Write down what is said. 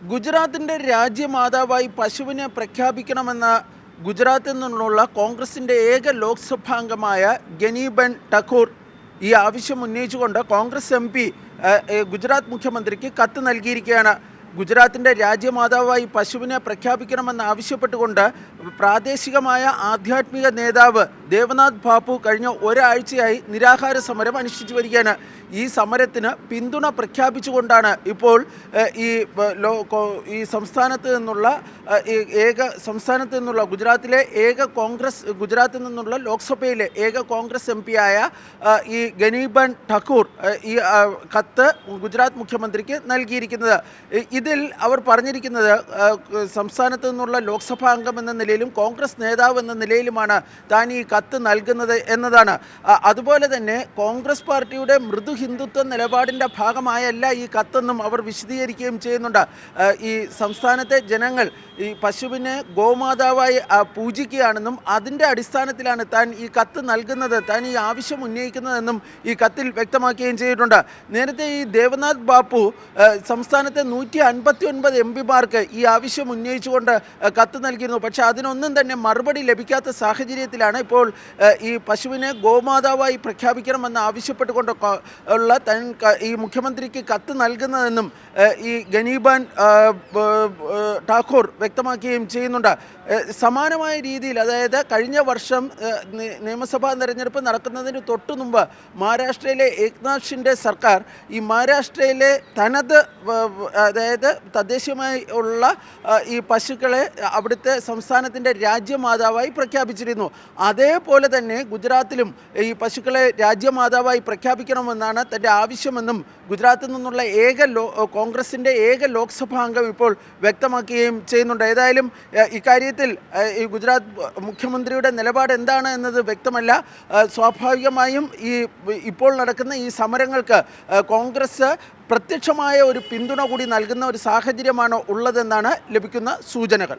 ഗുജറാത്തിന്റെ രാജ്യമാതാവായി പശുവിനെ പ്രഖ്യാപിക്കണമെന്ന ഗുജറാത്തിൽ നിന്നുള്ള കോൺഗ്രസിന്റെ ഏക ലോക്സഭാംഗമായ ഗനീബൻ ടക്കൂർ ഈ ആവശ്യം ഉന്നയിച്ചുകൊണ്ട് കോൺഗ്രസ് എം പി ഗുജറാത്ത് മുഖ്യമന്ത്രിക്ക് കത്ത് നൽകിയിരിക്കുകയാണ്. ഗുജറാത്തിന്റെ രാജ്യമാതാവായി പശുവിനെ പ്രഖ്യാപിക്കണമെന്ന് ആവശ്യപ്പെട്ടുകൊണ്ട് പ്രാദേശികമായ ആധ്യാത്മിക നേതാവ് ദേവനാഥ് ബാപ്പു കഴിഞ്ഞ ഒരാഴ്ചയായി നിരാഹാര സമരം അനുഷ്ഠിച്ചു വരികയാണ്. ഈ സമരത്തിന് പിന്തുണ പ്രഖ്യാപിച്ചുകൊണ്ടാണ് ഇപ്പോൾ ഈ ഈ സംസ്ഥാനത്ത് നിന്നുള്ള ഏക സംസ്ഥാനത്ത് നിന്നുള്ള ഗുജറാത്തിലെ ഏക കോൺഗ്രസ് ഗുജറാത്തിൽ നിന്നുള്ള ലോക്സഭയിലെ ഏക കോൺഗ്രസ് എം ആയ ഈ ഗനീബൻ ഠക്കൂർ ഈ കത്ത് ഗുജറാത്ത് മുഖ്യമന്ത്രിക്ക് നൽകിയിരിക്കുന്നത്. ഇതിൽ അവർ പറഞ്ഞിരിക്കുന്നത് സംസ്ഥാനത്ത് നിന്നുള്ള ലോക്സഭാ അംഗം എന്ന നിലയിലും കോൺഗ്രസ് നേതാവ് എന്ന നിലയിലുമാണ് താൻ ഈ കത്ത് നൽകുന്നത് എന്നതാണ്. അതുപോലെ തന്നെ കോൺഗ്രസ് പാർട്ടിയുടെ മൃദു ഹിന്ദുത്വ നിലപാടിന്റെ ഭാഗമായല്ല ഈ കത്തെന്നും അവർ വിശദീകരിക്കുകയും ചെയ്യുന്നുണ്ട്. ഈ സംസ്ഥാനത്തെ ജനങ്ങൾ ഈ പശുവിനെ ഗോമാതാവായി പൂജിക്കുകയാണെന്നും അതിന്റെ അടിസ്ഥാനത്തിലാണ് താൻ ഈ കത്ത് നൽകുന്നത് താൻ ഈ ആവശ്യം ഉന്നയിക്കുന്നതെന്നും ഈ കത്തിൽ വ്യക്തമാക്കുകയും ചെയ്തിട്ടുണ്ട്. നേരത്തെ ഈ ദേവനാഥ് ബാപ്പു സംസ്ഥാനത്തെ നൂറ്റി അൻപത്തി ഒൻപത് എം പിമാർക്ക് ഈ ആവശ്യം ഉന്നയിച്ചുകൊണ്ട് കത്ത് നൽകിയിരുന്നു. പക്ഷേ അതിനൊന്നും തന്നെ മറുപടി ലഭിക്കാത്ത സാഹചര്യത്തിലാണ് ഇപ്പോൾ ഈ പശുവിനെ ഗോമാതാവായി പ്രഖ്യാപിക്കണമെന്ന് ആവശ്യപ്പെട്ടുകൊണ്ട് ഉള്ള തൻ ഈ മുഖ്യമന്ത്രിക്ക് കത്ത് നൽകുന്നതെന്നും ഈ ഗനീബാൻ ഠാക്കൂർ വ്യക്തമാക്കുകയും ചെയ്യുന്നുണ്ട്. സമാനമായ രീതിയിൽ അതായത് കഴിഞ്ഞ വർഷം നിയമസഭാ തെരഞ്ഞെടുപ്പ് നടക്കുന്നതിന് തൊട്ടു മുമ്പ് മഹാരാഷ്ട്രയിലെ ഏക്നാഥ് ഷിൻഡെ സർക്കാർ ഈ മഹാരാഷ്ട്രയിലെ തനത് അതായത് തദ്ദേശീയമായി ഉള്ള ഈ പശുക്കളെ അവിടുത്തെ സംസ്ഥാനത്തിന്റെ രാജ്യമാതാവായി പ്രഖ്യാപിച്ചിരുന്നു. അതേപോലെ തന്നെ ഗുജറാത്തിലും ഈ പശുക്കളെ രാജ്യമാതാവായി പ്രഖ്യാപിക്കണമെന്നാണ് തന്റെ ആവശ്യമെന്നും ഗുജറാത്തിൽ നിന്നുള്ള ഏക ലോ കോൺഗ്രസിന്റെ ഏക ലോക്സഭാ അംഗം ഇപ്പോൾ വ്യക്തമാക്കുകയും ചെയ്യുന്നുണ്ട്. ഏതായാലും ഇക്കാര്യത്തിൽ ഈ ഗുജറാത്ത് മുഖ്യമന്ത്രിയുടെ നിലപാട് എന്താണ് എന്നത് വ്യക്തമല്ല. സ്വാഭാവികമായും ഈ ഇപ്പോൾ നടക്കുന്ന ഈ സമരങ്ങൾക്ക് കോൺഗ്രസ് പ്രത്യക്ഷമായ ഒരു പിന്തുണ കൂടി നൽകുന്ന ഒരു സാഹചര്യമാണ് ഉള്ളതെന്നാണ് ലഭിക്കുന്ന സൂചനകൾ.